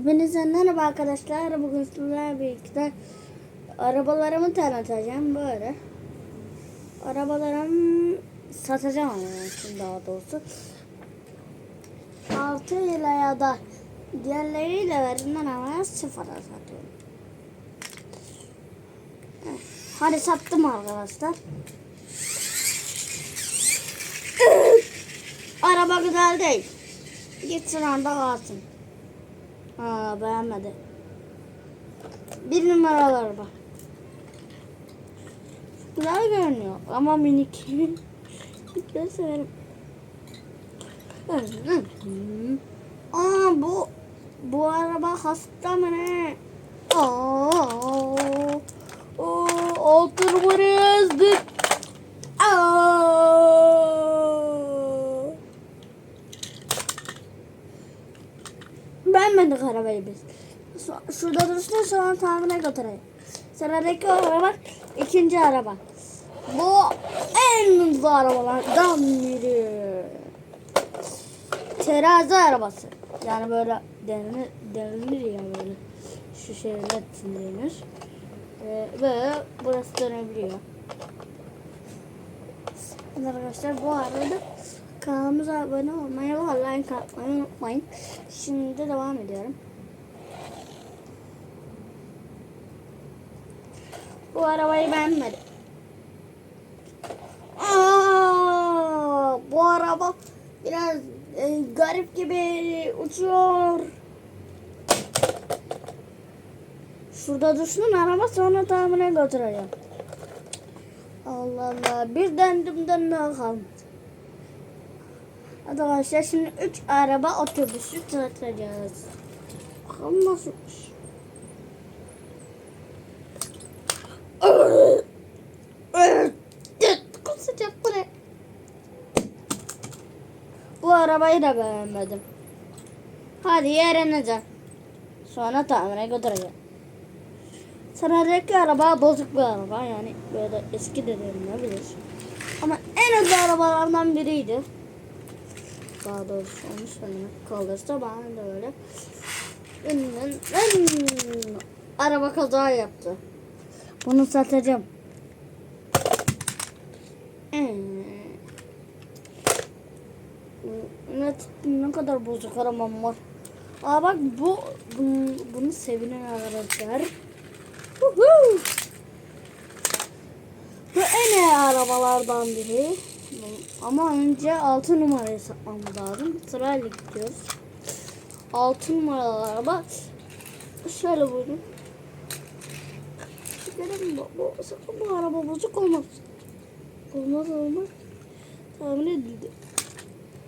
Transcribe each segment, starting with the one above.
Hepinize merhaba arkadaşlar. Bugün sizlerle birlikte arabalarımı tanıtacağım böyle. Arabalarımı satacağım şimdi daha doğrusu. 6 ile ya da diğerleriyle verilen ama sıfıra satıyorum. Hadi sattım arkadaşlar. Araba güzel değil. Gitsin orada kalsın. Aa beğenmedi. Bir numaralı araba. Güzel görünüyor ama minik. Güzel severim. Aa bu bu araba hasta mı ne? Aa, o altı numarayı yazdık. Aa. Beğenmedik arabayı biz. Şu- Şurada dursun sonra tamire götüreyim. Sıradaki araba ikinci araba. Bu en hızlı arabalardan biri. Terazi arabası. Yani böyle denilir, denilir ya böyle. Şu şeyler denir. Ee, ve burası dönebiliyor. Arkadaşlar bu arada kanalımıza abone olmayı ve like atmayı unutmayın. Şimdi devam ediyorum. Bu arabayı beğenmedim. Bu araba biraz e, garip gibi uçuyor. Şurada dursun araba sonra tamire götüreceğim. Allah Allah. Bir döndümden daha kalmadı. Arkadaşlar şimdi 3 araba otobüsü satacağız. Bakalım nasılmış. Kusacak bu ne? Bu arabayı da beğenmedim. Hadi yerinize. Sonra tamire götüreceğim. Sıradaki araba bozuk bir araba yani böyle eski de denilebilir. Ama en hızlı arabalardan biriydi. Daha doğrusu onu söylemek kalırsa bana da öyle. Araba kaza yaptı. Bunu satacağım. Ee, ne, ne kadar bozuk arabam var. Aa bak bu bunu, bunu sevinen arkadaşlar. Bu en iyi arabalardan biri. Ama önce 6 numarayı satmamız lazım. Sırayla gidiyoruz. 6 numaralı araba. Şöyle buyurun. Şekerim bu, bu, bu araba bozuk olmaz. Olmaz olmaz. Tahmin edildi.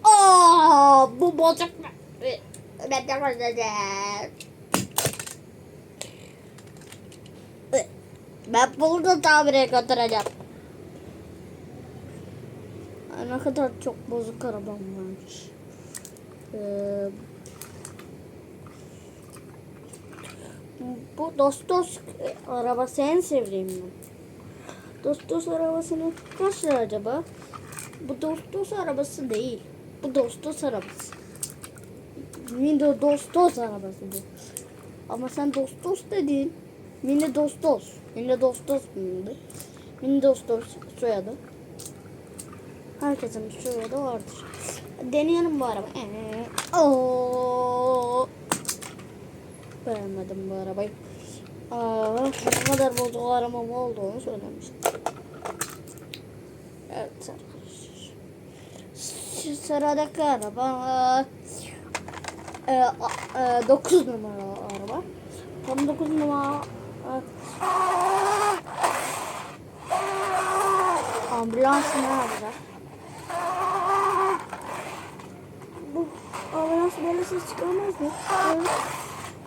Aa, bu bozuk mu? Ben de bozacağım. Ben bunu da tamire götüreceğim. Ne kadar çok bozuk arabam varmış. Ee, bu Dostos arabası en sevdiğim. Dostos arabasının kaç lira acaba? Bu Dostos arabası değil. Bu Dostos arabası. Mini Dostos arabası bu. Ama sen Dostos dedin. Mini Dostos. Mini Dostos mıydı? Mini Dostos soyadı. Herkesin bir soyadı vardır. Deneyelim bu araba. Ee, oo. Beğenmedim bu arabayı. Aa, ne kadar bozuk arabam olduğunu söylemiştim. Evet arkadaşlar. Şu sıradaki araba e, e, 9 numaralı araba. Tam 9 numara ambulans ne yapacak? Bu ambulans böyle ses çıkarmaz mı? Evet.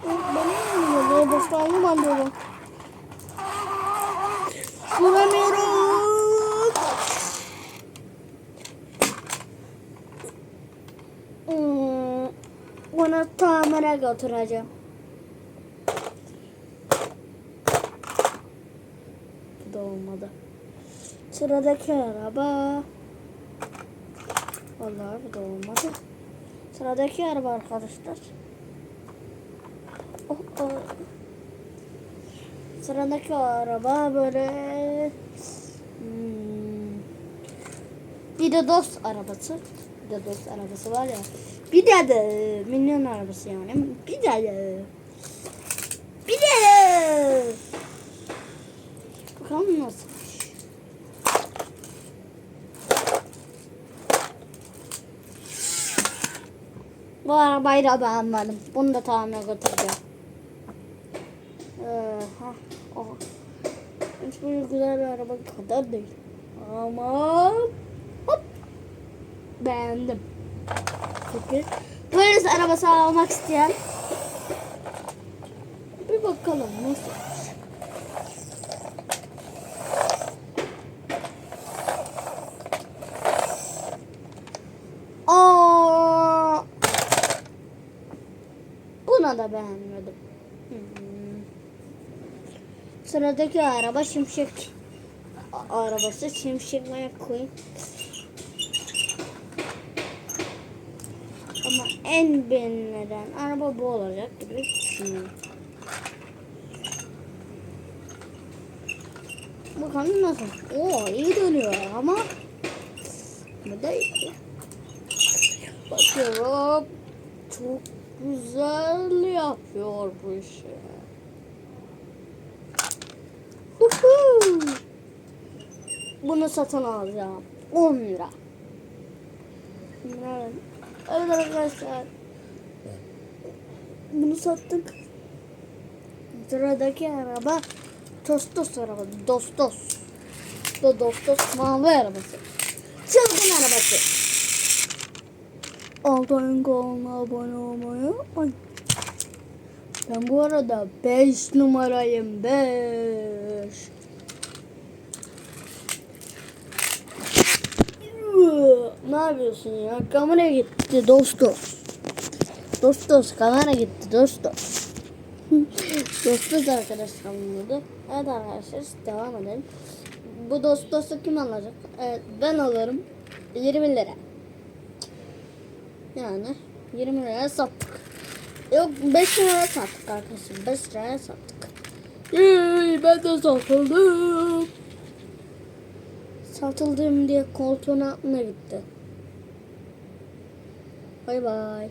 Evet, Bana mı geliyor? Böyle boşluğunu ben diyorum. Vuramıyorum. Hmm, Onu tamire götüreceğim. Bu da olmadı. Sıradaki araba. Vallahi bu da olmadı. Sıradaki araba arkadaşlar. Oh, oh. Sıradaki araba böyle hmm. bir de dost arabası. Bir de dost arabası var ya. Bir de de minyon arabası yani. Bir de de bir de de bakalım nasıl. Bu arabayı da beğenmedim. Bunu da tamire götüreceğim. Ee, ha, oh. Hiç güzel bir araba kadar değil. Ama hop, beğendim. Peki. Polis arabası almak isteyen bir bakalım nasıl. Aa, buna da beğenmedim. Hmm. Sıradaki araba şimşek a- arabası şimşek McQueen. Ama en beğenilen araba bu olacak gibi düşünüyorum. Bakalım nasıl? Oo iyi dönüyor ama bu da iyi. Bakıyorum. Çok güzel yapıyor bu işi. Huhu. Bunu satın alacağım. 10 lira. Evet. Evet arkadaşlar. Bunu sattık. Sıradaki araba Tostos araba. Dostos. Do Dostos mavi arabası. Çılgın arabası. Altayın kanalına abone olmayı unutmayın. Ben bu arada 5 numarayım 5. Ne yapıyorsun ya? Kamera gitti dostos. Dostos kamera gitti dostos. dostos arkadaşlar bunları. Evet arkadaşlar devam edelim. Bu dostosu kim alacak? Evet, ben alırım. 20 lira. Yani 20 liraya sattık. Yok 5 liraya sattık arkadaşlar. 5 liraya sattık. Yey, ben de satıldım. Satıldım diye koltuğun altına gitti. Bay bay.